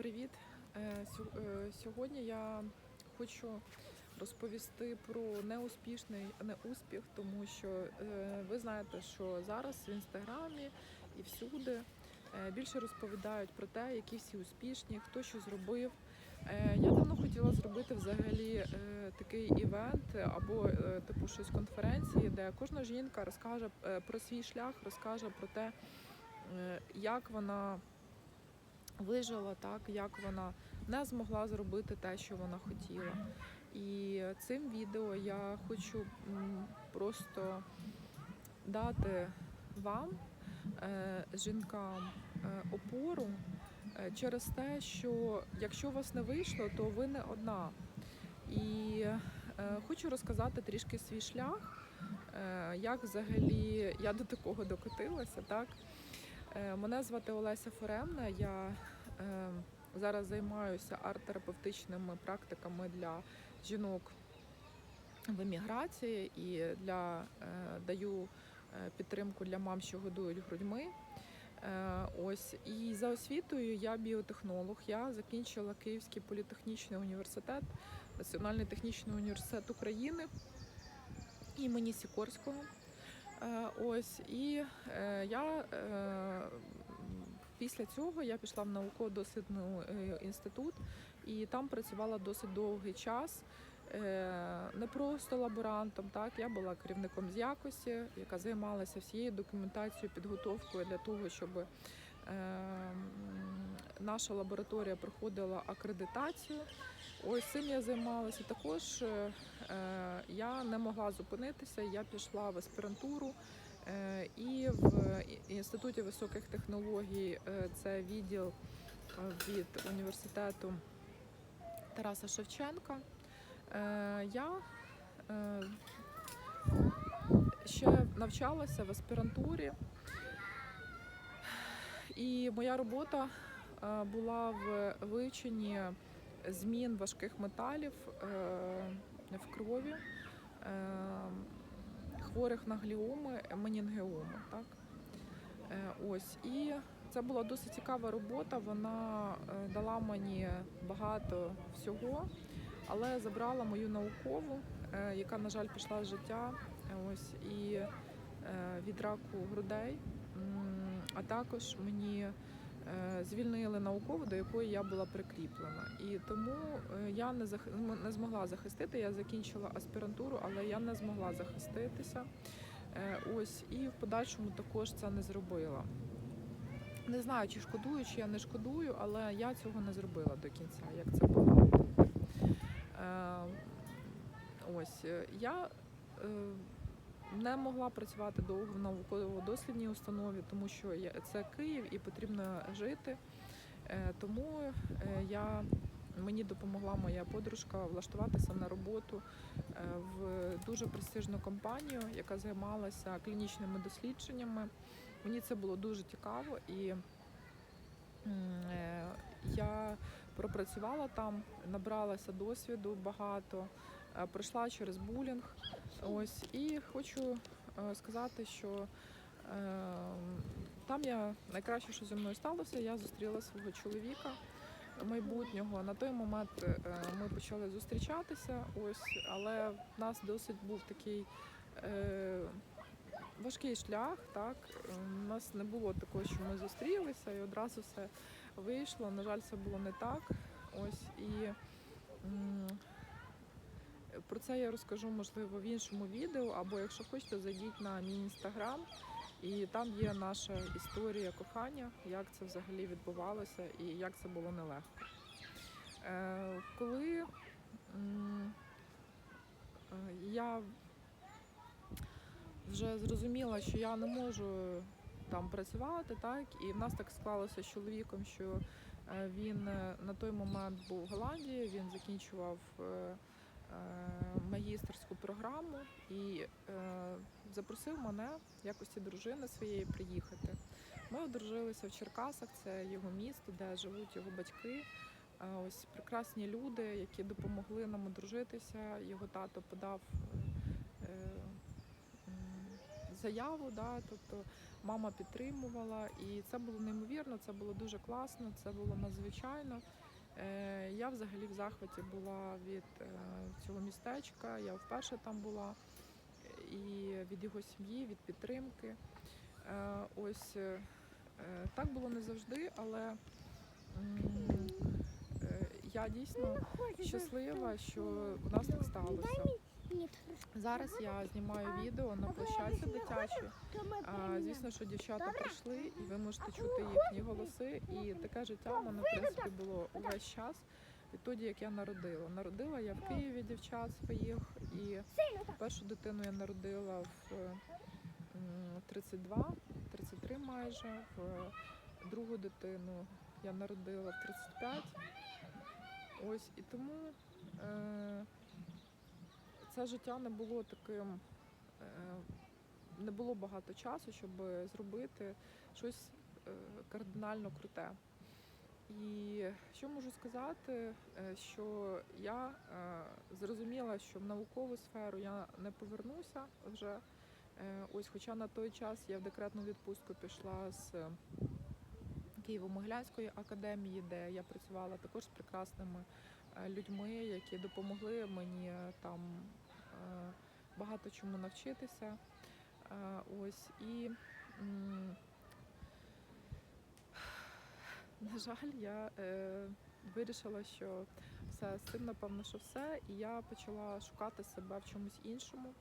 Привіт! Е, е, Сьогодні я хочу розповісти про неуспішний неуспіх, тому що е, ви знаєте, що зараз в інстаграмі і всюди більше розповідають про те, які всі успішні, хто що зробив. Я давно хотіла зробити взагалі такий івент або типу щось конференції, де кожна жінка розкаже про свій шлях, розкаже про те, як вона вижила так, як вона не змогла зробити те, що вона хотіла. І цим відео я хочу просто дати вам, е, жінкам, е, опору е, через те, що якщо у вас не вийшло, то ви не одна. І хочу розказати трішки свій шлях, як взагалі я до такого докотилася. Так? Е, Мене звати Олеся Форемна. Я е, зараз займаюся арт-терапевтичними практиками для жінок в еміграції і для, е, даю підтримку для мам, що годують грудьми. Ось і за освітою я біотехнолог. Я закінчила Київський політехнічний університет, Національний технічний університет України імені Сікорського. Е, Ось і е, я е, після цього я пішла в науково-дослідний інститут і там працювала досить довгий час. Не просто лаборантом, так я була керівником з якості, яка займалася всією документацією, підготовкою для того, щоб наша лабораторія проходила акредитацію. Ось цим я займалася. Також е, я не могла зупинитися. Я пішла в аспірантуру е, і в інституті високих технологій е, це відділ від університету Тараса Шевченка. Я ще навчалася в аспірантурі, і моя робота е, була в вивченні змін важких металів е, в крові е, хворих на гліоми, менінгеоми. Так? Ось і це була досить цікава робота. Вона дала мені багато всього, але забрала мою наукову, яка, на жаль, пішла з життя. Ось і від раку грудей. А також мені е, звільнили наукову, до якої я була прикріплена. І тому е, я не зах... не змогла захистити. Я закінчила аспірантуру, але я не змогла захиститися. Е, Ось і в подальшому також це не зробила. Не знаю, чи шкодую, чи я не шкодую, але я цього не зробила до кінця, як це було. Ось я не могла працювати довго в науково-дослідній установі, тому що це Київ і потрібно жити. Е, Тому е, я, мені допомогла моя подружка влаштуватися на роботу е, в дуже престижну компанію, яка займалася клінічними дослідженнями. Мені це було дуже цікаво і я пропрацювала там, набралася досвіду багато, пройшла через булінг. Ось і хочу е, сказати, що е, там я найкраще, що зі мною сталося, я зустріла свого чоловіка майбутнього. На той момент е, ми почали зустрічатися, ось, але в нас досить був такий. Е, Важкий шлях, так у нас не було такого, що ми зустрілися і одразу все вийшло. На жаль, це було не так. Ось і про це я розкажу можливо в іншому відео, або якщо хочете, зайдіть на мій інстаграм, і там є наша історія кохання, як це взагалі відбувалося і як це було нелегко. Е, коли е, я вже зрозуміла, що я не можу там працювати, так і в нас так склалося з чоловіком, що е, він на той момент був в Голландії, він закінчував магістерську програму і е, запросив мене в якості дружини своєї приїхати. Ми одружилися в Черкасах, це його місто, де живуть його батьки. Е, Ось прекрасні люди, які допомогли нам одружитися. Його тато подав е, заяву. Да, тобто мама підтримувала, і це було неймовірно, це було дуже класно, це було надзвичайно. Е, Я взагалі в захваті була від е, цього містечка. Я вперше там була і від його сім'ї, від підтримки. Е, Ось так було не завжди, але я дійсно щаслива, що в нас так сталося. Зараз я знімаю відео на площадці дитячій. А, звісно, що дівчата прийшли, і ви можете чути їхні голоси. І таке життя в мене в принципі було увесь час відтоді, як я народила. Народила я в Києві дівчат своїх, і першу дитину я народила в м, 32, 33 майже. В другу дитину я народила в 35. Ось і тому е, це життя не було таким. Е, не було багато часу, щоб зробити щось е, кардинально круте. І що можу сказати, е, що я зрозуміла, що в наукову сферу я не повернуся вже. Ось, хоча на той час я в декретну відпустку пішла з Києво-Могилянської академії, де я працювала також з прекрасними е, людьми, які допомогли мені е, там е, багато чому навчитися. Ось і на жаль, я вирішила, що все з цим, напевно, що все. І я почала шукати себе в чомусь іншому.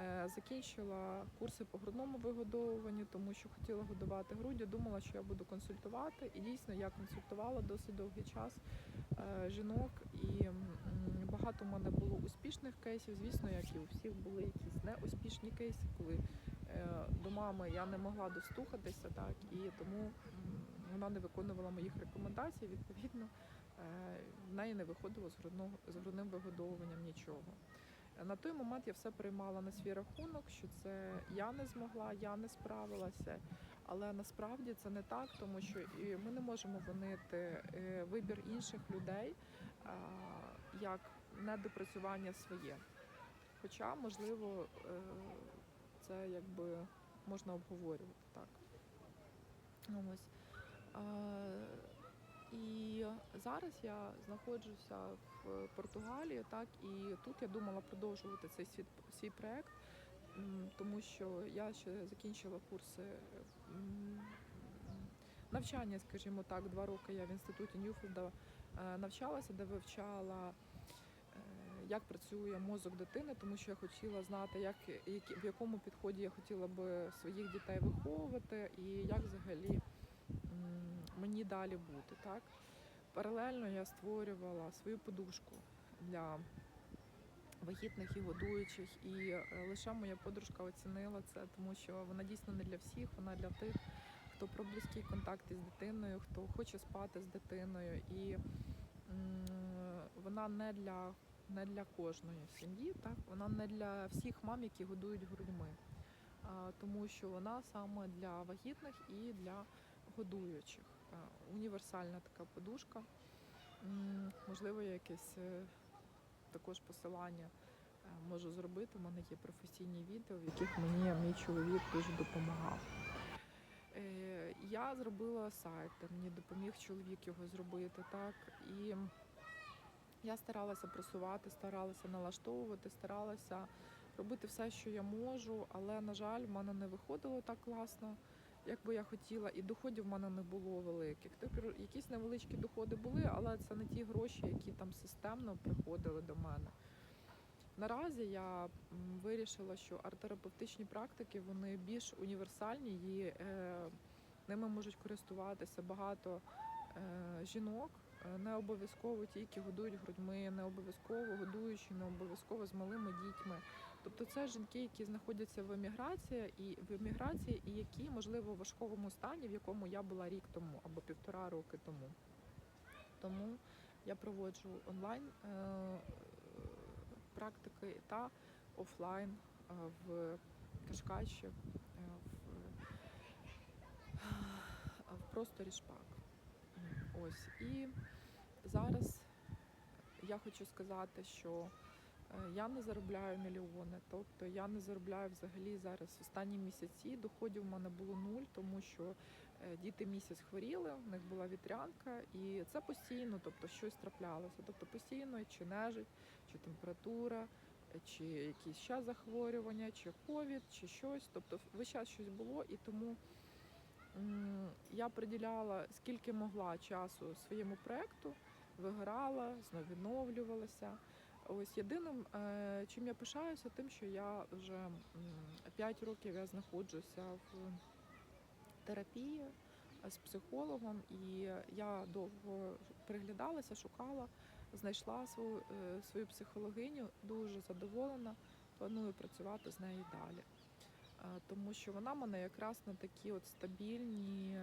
Е, закінчила курси по грудному вигодовуванню, тому що хотіла годувати груддю. Думала, що я буду консультувати. І дійсно я консультувала досить довгий час е, жінок. І багато в мене було успішних кейсів. Звісно, як і у всіх були якісь неуспішні кейси, коли е, до мами я не могла достухатися, так і тому вона не виконувала моїх рекомендацій. Відповідно, в неї не виходило з грудного з грудним вигодовуванням нічого. На той момент я все приймала на свій рахунок, що це я не змогла, я не справилася. Але насправді це не так, тому що ми не можемо винити е, вибір інших людей як недопрацювання своє. Хоча, можливо, е, це якби можна обговорювати так. Ось. І зараз я знаходжуся в Португалії, так і тут я думала продовжувати цей свій, свій проект, тому що я ще закінчила курси навчання, скажімо так, два роки я в інституті Ньюфілда е, навчалася, де вивчала. е, Як працює мозок дитини, тому що я хотіла знати, як в якому підході я хотіла би своїх дітей виховувати, і як взагалі мені далі бути. Так? Паралельно я створювала свою подушку для вагітних і годуючих, і е, лише моя подружка оцінила це, тому що вона дійсно не для всіх, вона для тих, хто про близький контакт із дитиною, хто хоче спати з дитиною, і вона не для, не для кожної сім'ї, так вона не для всіх мам, які годують грудьми, тому що вона саме для вагітних і для годуючих. Е, Універсальна така подушка. Можливо, якесь е, також посилання е, можу зробити. У мене є професійні відео, в яких мені мій чоловік дуже допомагав. Я зробила сайт, мені допоміг чоловік його зробити, так. І я старалася просувати, старалася налаштовувати, старалася робити все, що я можу, але, на жаль, в мене не виходило так класно, як би я хотіла, і доходів в мене не було великих. Тепер якісь невеличкі доходи були, але це не ті гроші, які там системно приходили до мене. Наразі я вирішила, що арт-терапевтичні практики вони більш універсальні і е, ними можуть користуватися багато е, жінок. Е, Не обов'язково ті, які годують грудьми, не обов'язково годуючі, не обов'язково з малими дітьми. Тобто це жінки, які знаходяться в еміграції і в еміграції, і які, можливо, в важковому стані, в якому я була рік тому або півтора роки тому. Тому я проводжу онлайн е, практики та офлайн е, в Кашкачі, е, в, просторі Шпак. Ось і зараз я хочу сказати, що Я не заробляю мільйони, тобто я не заробляю взагалі зараз останні місяці. Доходів в мене було нуль, тому що е, діти місяць хворіли, в них була вітрянка, і це постійно, тобто щось траплялося. Тобто постійно чи нежить, чи температура, е, чи якісь ще захворювання, чи ковід, чи щось. Тобто весь час щось було, і тому я приділяла скільки могла часу своєму проекту, вигорала, знов відновлювалася. Ось єдиним, е, чим я пишаюся, тим, що я вже 5 років я знаходжуся в терапії е, з психологом, і я довго приглядалася, шукала, знайшла свою, е, свою психологиню, дуже задоволена. Планую працювати з нею далі. Тому що вона мене якраз на такі от стабільні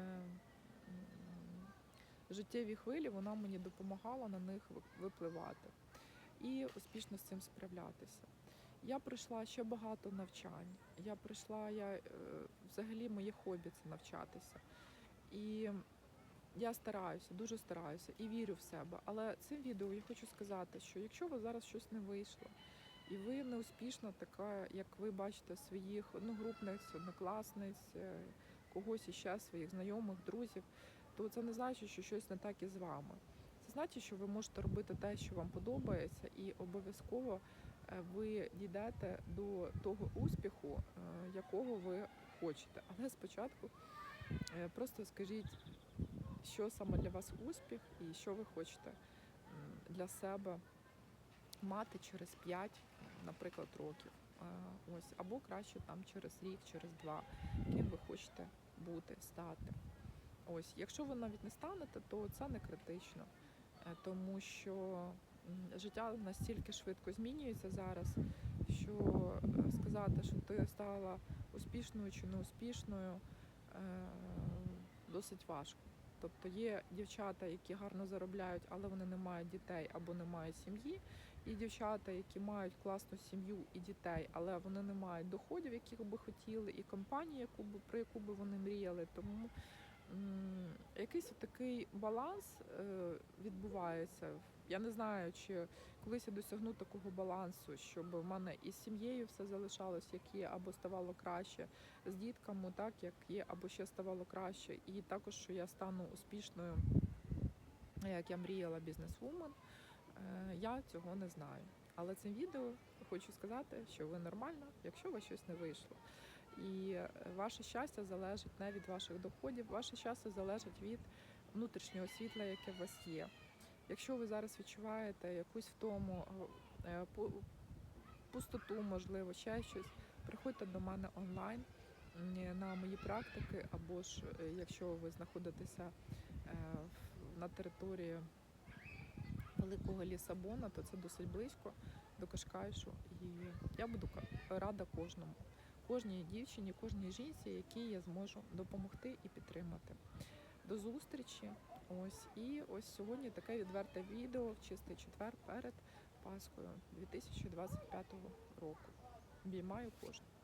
життєві хвилі, вона мені допомагала на них випливати і успішно з цим справлятися. Я пройшла ще багато навчань. Я прийшла, я е, взагалі моє хобі це навчатися. І я стараюся, дуже стараюся і вірю в себе. Але цим відео я хочу сказати, що якщо вас зараз щось не вийшло, і ви не успішна така, як ви бачите своїх одногрупниць, однокласниць, е, когось іще своїх знайомих, друзів, то це не значить, що щось не так і з вами. Значить, що ви можете робити те, що вам подобається, і обов'язково е, ви дійдете до того успіху, е, якого ви хочете. Але спочатку е, просто скажіть, що саме для вас успіх і що ви хочете для себе мати через 5, наприклад, років. Ось, або краще там через рік, через два, ким ви хочете бути, стати. Ось, якщо ви навіть не станете, то це не критично, тому що життя настільки швидко змінюється зараз, що е, сказати, що ти стала успішною чи неуспішною, е, досить важко. Тобто є дівчата, які гарно заробляють, але вони не мають дітей або не мають сім'ї. І дівчата, які мають класну сім'ю і дітей, але вони не мають доходів, яких би хотіли, і компанії, яку би про яку би вони мріяли. Тому якийсь такий баланс е, відбувається. Я не знаю, чи колись я досягну такого балансу, щоб в мене із сім'єю все залишалось, як є, або ставало краще, з дітками, так як є, або ще ставало краще, і також що я стану успішною, як я мріяла бізнесвумен. Е, Я цього не знаю. Але цим відео хочу сказати, що ви нормальна, якщо у вас щось не вийшло. І е, ваше щастя залежить не від ваших доходів, ваше щастя залежить від внутрішнього світла, яке у вас є. Якщо ви зараз відчуваєте якусь втому, е, пу- пустоту, можливо, ще щось, приходьте до мене онлайн на мої практики, або ж е, якщо ви знаходитеся е, на території Великого Лісабона, то це досить близько до Кашкайшу. І я буду рада кожному, кожній дівчині, кожній жінці, якій я зможу допомогти і підтримати. До зустрічі. Ось і ось сьогодні таке відверте відео в чистий четвер перед Пасхою 2025 року. Обіймаю кожного.